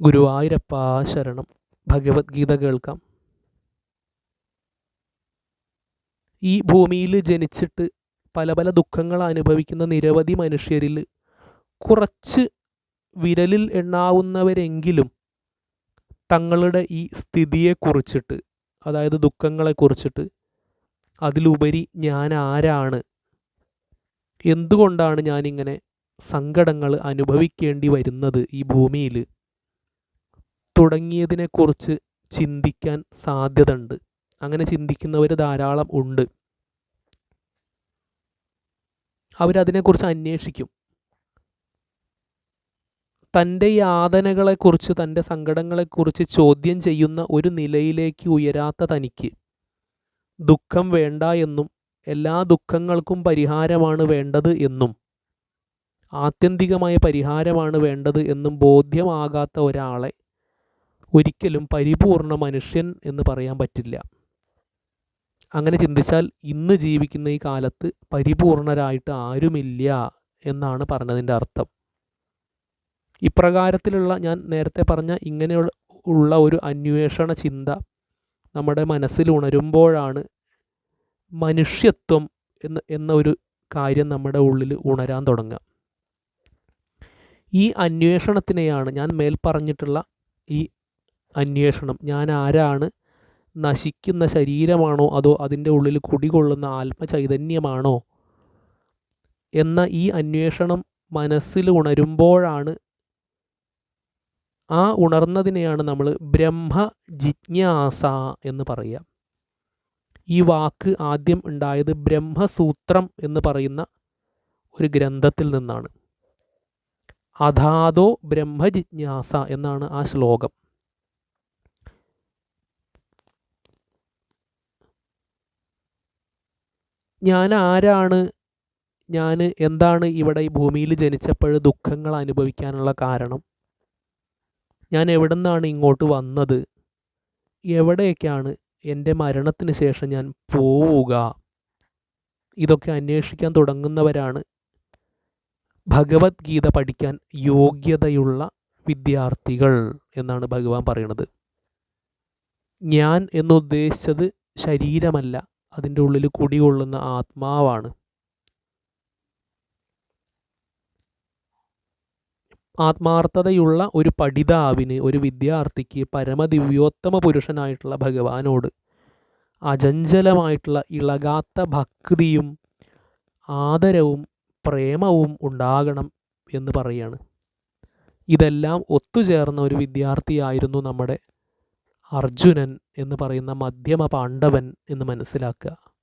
ഗുരുവായൂരപ്പ ശരണം. ഭഗവത്ഗീത കേൾക്കാം. ഈ ഭൂമിയിൽ ജനിച്ചിട്ട് പല പല ദുഃഖങ്ങൾ അനുഭവിക്കുന്ന നിരവധി മനുഷ്യരിൽ കുറച്ച് വിരലിൽ എണ്ണാവുന്നവരെങ്കിലും തങ്ങളുടെ ഈ സ്ഥിതിയെക്കുറിച്ചിട്ട് അതായത് ദുഃഖങ്ങളെക്കുറിച്ചിട്ട് അതിലുപരി ഞാൻ ആരാണ്? എന്തുകൊണ്ടാണ് ഞാനിങ്ങനെ സങ്കടങ്ങൾ അനുഭവിക്കേണ്ടി വരുന്നത് ഈ ഭൂമിയിൽ? തുടങ്ങിയതിനെക്കുറിച്ച് ചിന്തിക്കാൻ സാധ്യത ഉണ്ട് അങ്ങനെ ചിന്തിക്കുന്നവർ ധാരാളം ഉണ്ട്. അവരതിനെക്കുറിച്ച് അന്വേഷിക്കും. തന്റെ യാതനകളെക്കുറിച്ച് തന്റെ സങ്കടങ്ങളെക്കുറിച്ച് ചോദ്യം ചെയ്യുന്ന ഒരു നിലയിലേക്ക് ഉയരാത്ത തനിക്ക് ദുഃഖം വേണ്ട എന്നും എല്ലാ ദുഃഖങ്ങൾക്കും പരിഹാരമാണ് വേണ്ടത് എന്നും ആത്യന്തികമായ പരിഹാരമാണ് വേണ്ടത് എന്നും ബോധ്യമാകാത്ത ഒരാളെ ഒരിക്കലും പരിപൂർണ മനുഷ്യൻ എന്ന് പറയാൻ പറ്റില്ല. അങ്ങനെ ചിന്തിച്ചാൽ ഇന്ന് ജീവിക്കുന്ന ഈ കാലത്ത് പരിപൂർണരായിട്ട് ആരുമില്ല എന്നാണ് പറഞ്ഞതിന്റെ അർത്ഥം. ഇപ്രകാരത്തിലുള്ള ഞാൻ നേരത്തെ പറഞ്ഞ ഇങ്ങനെയുള്ള ഉള്ള ഒരു അന്വേഷണ ചിന്ത നമ്മുടെ മനസ്സിൽ ഉണരുമ്പോഴാണ് മനുഷ്യത്വം എന്ന എന്ന ഒരു കാര്യം നമ്മുടെ ഉള്ളിൽ ഉണരാൻ തുടങ്ങുക. ഈ അന്വേഷണത്തിനെയാണ് ഞാൻ മേൽ പറഞ്ഞിട്ടുള്ള ഈ അന്വേഷണം. ഞാൻ ആരാണ്? നശിക്കുന്ന ശരീരമാണോ അതോ അതിന്റെ ഉള്ളിൽ കുടികൊള്ളുന്ന ആത്മചൈതന്യമാണോ? എന്ന ഈ അന്വേഷണം മനസ്സിൽ ഉണരുമ്പോഴാണ് ആ ഉണർന്നതിനെയാണ് നമ്മൾ ബ്രഹ്മ ജിജ്ഞാസ എന്ന് പറയുക. ഈ വാക്ക് ആദ്യം ഉണ്ടായത് ബ്രഹ്മസൂത്രം എന്ന് പറയുന്ന ഒരു ഗ്രന്ഥത്തിൽ നിന്നാണ്. അധാതോ ബ്രഹ്മജിജ്ഞാസ എന്നാണ് ആ ശ്ലോകം. ഞാൻ ആരാണ് ഞാൻ എന്താണ് ഇവിടെ ഈ ഭൂമിയിൽ ജനിച്ചപ്പോൾ ദുഃഖങ്ങൾ അനുഭവിക്കാനുള്ള കാരണം? ഞാൻ എവിടെ നിന്നാണ് ഇങ്ങോട്ട് വന്നത്? എവിടെയൊക്കെയാണ് എന്റെ മരണത്തിന് ശേഷം ഞാൻ പോവുക? ഇതൊക്കെ അന്വേഷിക്കാൻ തുടങ്ങുന്നവരാണ്. ഭഗവത്ഗീത പഠിക്കാൻ യോഗ്യതയുള്ള വിദ്യാർത്ഥികൾ എന്നാണ് ഭഗവാൻ പറയുന്നത്. ഞാൻ എന്നുദ്ദേശിച്ചത് ശരീരമല്ല. അതിന്റെ ഉള്ളിൽ കുടികൊള്ളുന്ന ആത്മാവാണ്. ആത്മാർത്ഥതയുള്ള ഒരു പഠിതാവിന് ഒരു വിദ്യാർത്ഥിക്ക് പരമദിവ്യോത്തമ പുരുഷനായിട്ടുള്ള ഭഗവാനോട് അചഞ്ചലമായിട്ടുള്ള ഇളകാത്ത ഭക്തിയും ആദരവും പ്രേമവും ഉണ്ടാകണം എന്ന് പറയാണ്. ഇതെല്ലാം ഒത്തുചേർന്ന ഒരു വിദ്യാർത്ഥിയായിരുന്നു നമ്മുടെ അർജുനൻ എന്ന് പറയുന്ന മധ്യമ പാണ്ഡവൻ എന്ന് മനസ്സിലാക്കുക.